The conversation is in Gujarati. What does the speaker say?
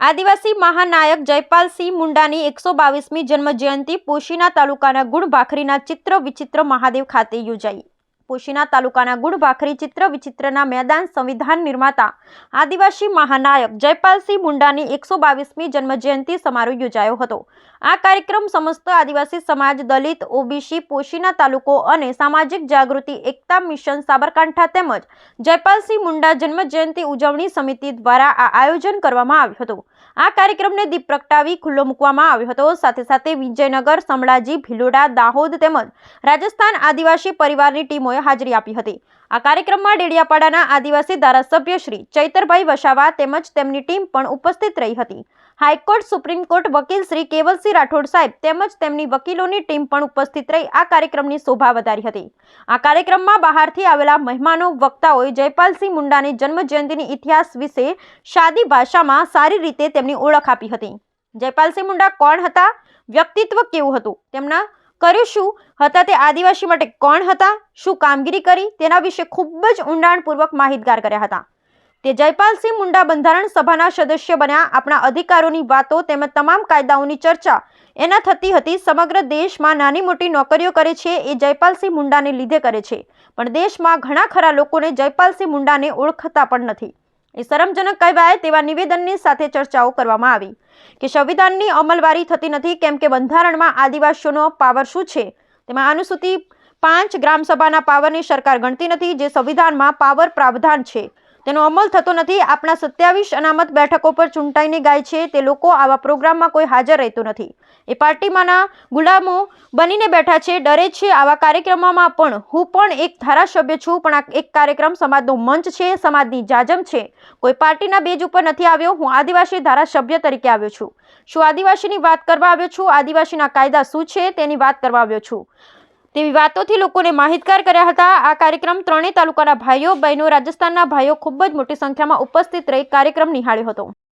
આદિવાસી મહાનાયક જયપાલસિંહ મુંડાની એકસો બાવીસમી જન્મજયંતિ પોશીના તાલુકાના ગુણ ભાખરીના ચિત્ર વિચિત્ર મહાદેવ ખાતે યોજાઈ. પોશીના તાલુકાના ગુણભાખરી ચિત્ર વિચિત્રના મેદાન સંવિધાન નિર્માતા આદિવાસી મહાનાયક જયપાલસિંહ મુંડાની એકસો બાવીસમી જન્મજયંતિ સમારોહ યોજાયો હતો. આ કાર્યક્રમ સમસ્ત આદિવાસી સમાજ, દલિત, ઓબીસી, પોશીના તાલુકો અને સામાજિક જાગૃતિ, એકતા મિશન સાબરકાંઠા તેમજ જયપાલસિંહ મુંડા જન્મજયંતિ ઉજવણી સમિતિ દ્વારા આ આયોજન કરવામાં આવ્યું હતું. આ કાર્યક્રમને દીપ પ્રગટાવી ખુલ્લો મૂકવામાં આવ્યો હતો. સાથે સાથે વિજયનગર સમળાજી ભિલોડા, દાહોદ તેમજ રાજસ્થાન આદિવાસી પરિવારની ટીમોએ હાજરી આપી હતી. આ કાર્યક્રમમાં ડેડિયાપાડાના આદિવાસી ધારાસભ્ય શ્રી ચૈતરભાઈ વસાવા તેમજ તેમની ટીમ પણ ઉપસ્થિત રહી હતી. હાઈકોર્ટ, સુપ્રીમ કોર્ટ વકીલ શ્રી કેવલસિંહ રાઠોડ સાહેબ તેમજ તેમની વકીલોની ટીમ પણ ઉપસ્થિત રહી આ કાર્યક્રમની શોભા વધારી હતી. આ કાર્યક્રમમાં બહારથી આવેલા મહેમાનો, વક્તાઓએ જયપાલસિંહ મુંડાની જન્મજયંતિની ઇતિહાસ વિશે સાદી ભાષામાં સારી રીતે તેમની ઓળખ આપી હતી. જયપાલસિંહ મુંડા કોણ હતા? વ્યક્તિત્વ કેવું હતું? તેમના કર્યું શું? હતા તે આદિવાસી માટે કોણ હતા? શું કામગીરી કરી? તેના વિશે ખૂબ જ ઊંડાણપૂર્વક માહિતગાર કર્યા હતા. તે જયપાલસિંહ મુંડા બંધારણ સભાના સદસ્ય બન્યા. આપણા અધિકારોની વાતો તેમજ તમામ કાયદાઓની ચર્ચા એના થતી હતી. સમગ્ર દેશમાં નાની મોટી નોકરીઓ કરે છે એ જયપાલસિંહ મુંડાને લીધે કરે છે. પણ દેશમાં ઘણા ખરા લોકોને જયપાલસિંહ મુંડાને ઓળખતા પણ નથી. એ શરમજનક કહેવાય તેવા નિવેદનની સાથે ચર્ચાઓ કરવામાં આવી. કે સંવિધાનની અમલવારી થતી નથી, કેમ કે બંધારણમાં આદિવાસીઓનો પાવર શું છે? તેમાં અનુસૂચિ પાંચ ગ્રામસભાના પાવરની સરકાર ગણતી નથી, જે સંવિધાનમાં પાવર પ્રાવધાન છે. તેનો અમલ થતો નથી. આપણા સત્યાવીસ અનામત બેઠકો પર ચૂંટાઈને ગાય છે. તે લોકો આવા પ્રોગ્રામમાં કોઈ હાજર રહેતો નથી. એ પાર્ટીમાંના ગુલામો બનીને બેઠા છે. ડરે છે. આવા કાર્યક્રમોમાં પણ હું પણ એક ધારાસભ્ય છું, પણ આ એક કાર્યક્રમ સમાજનો મંચ છે, સમાજની જાજમ છે. કોઈ પાર્ટીના બેજ ઉપર નથી આવ્યો. હું આદિવાસી ધારાસભ્ય તરીકે આવ્યો છું. શું આદિવાસીની વાત કરવા આવ્યો છું? આદિવાસીના કાયદા શું છે? તેની વાત કરવા આવ્યો છું. તેવી વાતોથી લોકોને માહિતગાર કર્યા હતા. આ કાર્યક્રમ ત્રણેય તાલુકાના ભાઈઓ, બહેનો, રાજસ્થાનના ભાઈઓ ખૂબ જ મોટી સંખ્યામાં ઉપસ્થિત રહી કાર્યક્રમ નિહાળ્યો હતો.